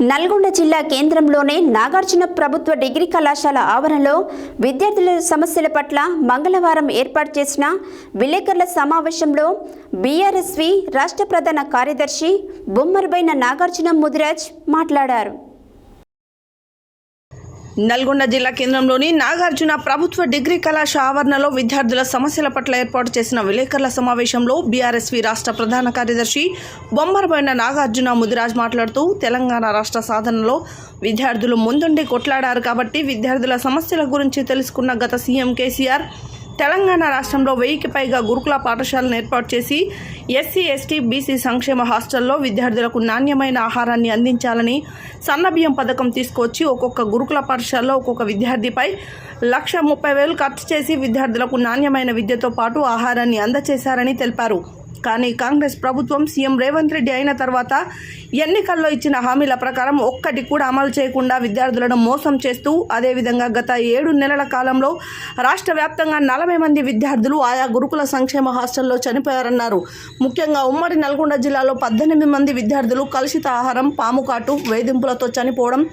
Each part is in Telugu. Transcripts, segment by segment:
నల్గొండ జిల్లా కేంద్రంలోనే నాగార్జున ప్రభుత్వ డిగ్రీ కళాశాల ఆవరణలో విద్యార్థుల సమస్యల పట్ల మంగళవారం ఏర్పాటు చేసిన విలేకరుల సమావేశంలో బీఆర్ఎస్వి రాష్ట్ర ప్రధాన కార్యదర్శి బొమ్మరుబైన నాగార్జున ముదిరాజ్ మాట్లాడారు. నల్గొండ జిల్లా కేంద్రంలోని నాగార్జున ప్రభుత్వ డిగ్రీ కళాశాల ఆవరణలో విద్యార్థుల సమస్యల పట్ల ఏర్పాటు చేసిన విలేకరుల సమావేశంలో బీఆర్ఎస్వి రాష్ట్ర ప్రధాన కార్యదర్శి బొమ్మరబోయిన నాగార్జున ముదిరాజ్ మాట్లాడుతూ తెలంగాణ రాష్ట్ర సాధనలో విద్యార్థులు ముందుండి కొట్లాడారు కాబట్టి విద్యార్థుల సమస్యల గురించి తెలుసుకున్న గత సీఎం కేసీఆర్ తెలంగాణ రాష్ట్రంలో వెయ్యికి పైగా గురుకుల పాఠశాలను ఏర్పాటు చేసి ఎస్సీ ఎస్టీ బీసీ సంక్షేమ హాస్టల్లో విద్యార్థులకు నాణ్యమైన ఆహారాన్ని అందించాలని సన్నబియ్యం పథకం తీసుకొచ్చి ఒక్కొక్క గురుకుల పాఠశాలలో ఒక్కొక్క విద్యార్థిపై లక్ష ముప్పై వేలు ఖర్చు చేసి విద్యార్థులకు నాణ్యమైన విద్యతో పాటు ఆహారాన్ని అందజేశారని తెలిపారు. కానీ కాంగ్రెస్ ప్రభుత్వం సీఎం రేవంత్ రెడ్డి అయిన తర్వాత ఎన్నికల్లో ఇచ్చిన హామీల ప్రకారం ఒక్కటి కూడా అమలు చేయకుండా విద్యార్థులను మోసం చేస్తూ అదేవిధంగా గత ఏడు నెలల కాలంలో రాష్ట్ర వ్యాప్తంగా నలభై మంది విద్యార్థులు ఆయా గురుకుల సంక్షేమ హాస్టల్లో చనిపోయారన్నారు. ముఖ్యంగా ఉమ్మడి నల్గొండ జిల్లాలో పద్దెనిమిది మంది విద్యార్థులు కలుషిత ఆహారం పాము కాటు వేధింపులతో చనిపోవడం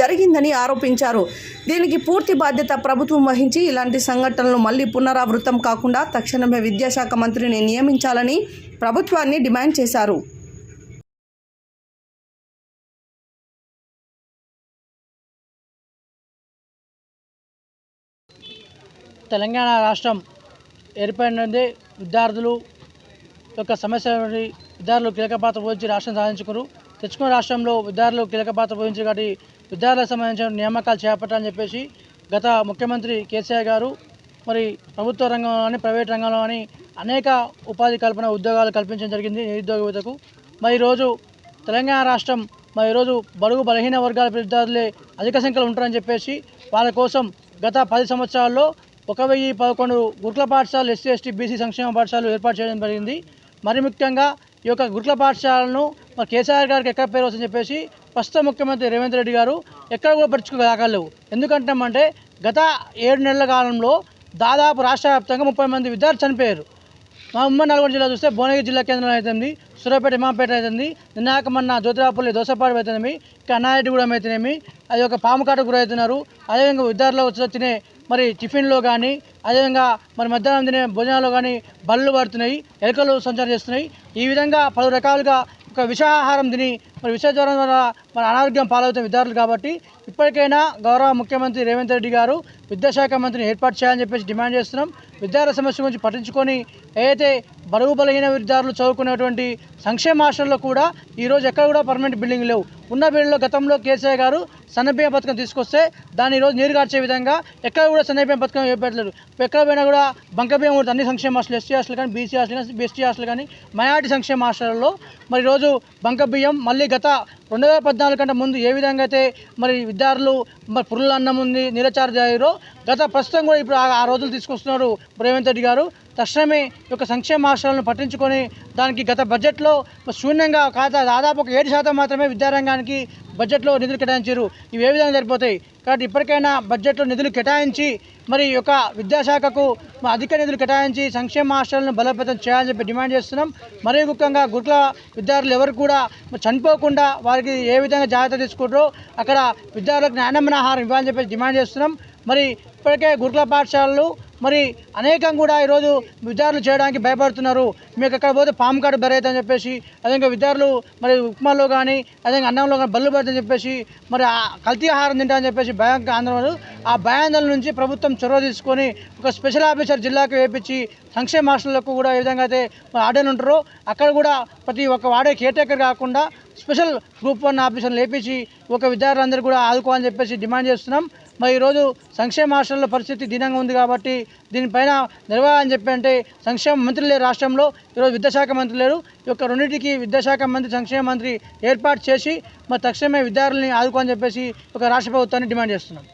జరిగిందని ఆరోపించారు. దీనికి పూర్తి బాధ్యత ప్రభుత్వం వహించి ఇలాంటి సంఘటనలు మళ్ళీ పునరావృతం కాకుండా తక్షణమే విద్యాశాఖ మంత్రిని నియమించాలని ప్రభుత్వాన్ని డిమాండ్ చేశారు. తెలంగాణ రాష్ట్రం ఏర్పడినది విద్యార్థులు యొక్క సమస్య విద్యార్థులు కీలక పాత్ర పోషించి రాష్ట్రం సాధించుకున్నారు. తెచ్చుకున్న రాష్ట్రంలో విద్యార్థులు కీలక పాత్ర పోషించి కాబట్టి విద్యార్థులకు సంబంధించిన నియామకాలు చేపట్టాలని చెప్పేసి గత ముఖ్యమంత్రి కేసీఆర్ గారు మరి ప్రభుత్వ రంగంలో కానీ ప్రైవేట్ రంగంలో కానీ అనేక ఉపాధి కల్పన ఉద్యోగాలు కల్పించడం జరిగింది నిరుద్యోగ యువతకు. మరి ఈరోజు తెలంగాణ రాష్ట్రం మరి ఈరోజు బడుగు బలహీన వర్గాల విద్యార్థులే అధిక సంఖ్యలో ఉంటారని చెప్పేసి వాళ్ళ కోసం గత పది సంవత్సరాల్లో ఒక వెయ్యి పదకొండు గురుకుల పాఠశాలలు ఎస్సీ ఎస్టీ బీసీ సంక్షేమ పాఠశాలలు ఏర్పాటు చేయడం జరిగింది. మరి ముఖ్యంగా ఈ యొక్క గురుకుల పాఠశాలను మరి కేసీఆర్ గారికి ఎక్కడ పేరు వస్తుందని చెప్పేసి ప్రస్తుత ముఖ్యమంత్రి రేవంత్ రెడ్డి గారు ఎక్కడ కూడా పరుచుకోలేవు ఎందుకంటామంటే గత ఏడు నెలల కాలంలో దాదాపు రాష్ట్ర వ్యాప్తంగా ముప్పై మంది విద్యార్థులు చనిపోయారు. మా ఉమ్మడి నల్గొండ జిల్లా చూస్తే భువనగిరి జిల్లా కేంద్రం అవుతుంది సూర్యాపేట ఇమాంపేట అవుతుంది నిన్నాకమన్న జ్యోతిరాపల్లి దోసపాడు అవుతుంది కన్నారెడ్డిగూడెం అయితేనేమి అది ఒక పాము కాట గురవుతున్నారు అదేవిధంగా విద్యార్థులు వచ్చి వచ్చిన మరి టిఫిన్లో కానీ అదేవిధంగా మరి మధ్యాహ్నం తినే భోజనాల్లో కానీ బళ్ళు పడుతున్నాయి ఎలుకలు సంచారం చేస్తున్నాయి. ఈ విధంగా పలు రకాలుగా ఒక విషాహారం తిని మరి విష జ్వరం వల్ల మన అనారోగ్యం పాలవుతున్న విద్యార్థులు కాబట్టి ఇప్పటికైనా గౌరవ ముఖ్యమంత్రి రేవంత్ రెడ్డి గారు విద్యాశాఖ మంత్రిని ఏర్పాటు చేయాలని చెప్పేసి డిమాండ్ చేస్తున్నాం. విద్యార్థుల సమస్య గురించి పట్టించుకొని ఏదైతే బరువు బలహీన విద్యార్థులు చదువుకునేటువంటి సంక్షేమ హాస్టల్లో కూడా ఈరోజు ఎక్కడ కూడా పర్మనెంట్ బిల్డింగ్ లేవు. ఉన్న బిల్డింగ్లో గతంలో కేసీఆర్ గారు సన్నబియ్యం పథకం తీసుకొస్తే దాన్ని ఈరోజు నీరుగార్చే విధంగా ఎక్కడ కూడా సన్నబియ్యం పథకం ఏర్పడలేదు. ఎక్కడ పోయినా కూడా బంక కూడా అన్ని సంక్షేమ హాస్టల్ ఎస్సీ హాస్టల్ కానీ బీసీ హాస్టల్ కానీ బీఎస్టీ హాస్టల్ కానీ మైనార్టీ సంక్షేమ హాస్టల్లో మరి ఈరోజు బంక బియ్యం మళ్ళీ గత రెండు వేల పద్నాలుగు కంటే ముందు ఏ విధంగా అయితే మరి విద్యార్థులు మరి పురుల అన్నం ఉంది నిరచార అయ్యారో గత ప్రస్తుతం కూడా ఇప్పుడు ఆ- రోజులు తీసుకొస్తున్నారు రేవంత్ రెడ్డి గారు. తక్షణమే ఈ యొక్క సంక్షేమ హాస్టల్ను పట్టించుకొని దానికి గత బడ్జెట్లో శూన్యంగా ఖాతా దాదాపు ఒక ఏడు శాతం మాత్రమే విద్యారంగానికి బడ్జెట్లో నిధులు కేటాయించారు. ఇవి ఏ విధంగా సరిపోతాయి? కాబట్టి ఇప్పటికైనా బడ్జెట్లో నిధులు కేటాయించి మరి ఈ యొక్క విద్యాశాఖకు అధిక నిధులు కేటాయించి సంక్షేమ హాస్టల్ను బలోపేతం చేయాలని చెప్పి డిమాండ్ చేస్తున్నాం. మరీ ముఖ్యంగా గురుకుల విద్యార్థులు ఎవరు కూడా చనిపోకుండా వారికి ఏ విధంగా జాగ్రత్త తీసుకుంటారో అక్కడ విద్యార్థులకు నాణ్యమైన ఆహారం ఇవ్వాలని చెప్పి డిమాండ్ చేస్తున్నాం. మరి ఇప్పటికే గురుకుల పాఠశాలలు మరి అనేకం కూడా ఈరోజు విద్యార్థులు చేయడానికి భయపడుతున్నారు. మీకు ఎక్కడ పోతే పాము కాడు అని చెప్పేసి అదేవిధంగా విద్యార్థులు మరి ఉప్మాలో కానీ అదేవిధంగా అన్నంలో కానీ బల్లు పడుతుందని చెప్పేసి మరి ఆ కల్తీ ఆహారం తింటామని చెప్పేసి భయం ఆందోళనలు. ఆ భయాందోళన నుంచి ప్రభుత్వం చొరవ తీసుకొని ఒక స్పెషల్ ఆఫీసర్ జిల్లాకు వేపించి సంక్షేమ హాస్టళ్ళకు కూడా ఏ విధంగా అయితే మరి ఆర్డర్లు ఉంటారో అక్కడ కూడా ప్రతి ఒక్క వాడే కేటేకర్ కాకుండా స్పెషల్ గ్రూప్ వన్ ఆఫీసర్లు లేపించి ఒక విద్యార్థులందరూ కూడా ఆదుకోవాలని చెప్పేసి డిమాండ్ చేస్తున్నాం. మరి ఈరోజు సంక్షేమ హాస్టల్లో పరిస్థితి దీనంగా ఉంది కాబట్టి దీనిపైన నిర్వహణ చెప్పి అంటే సంక్షేమ మంత్రి లేరు రాష్ట్రంలో ఈరోజు విద్యాశాఖ మంత్రి లేరు. ఈ యొక్క రెండింటికి విద్యాశాఖ మంత్రి సంక్షేమ మంత్రి ఏర్పాటు చేసి మరి తక్షణమే విద్యార్థులని ఆదుకోని చెప్పేసి ఒక రాష్ట్ర ప్రభుత్వాన్ని డిమాండ్ చేస్తున్నాం.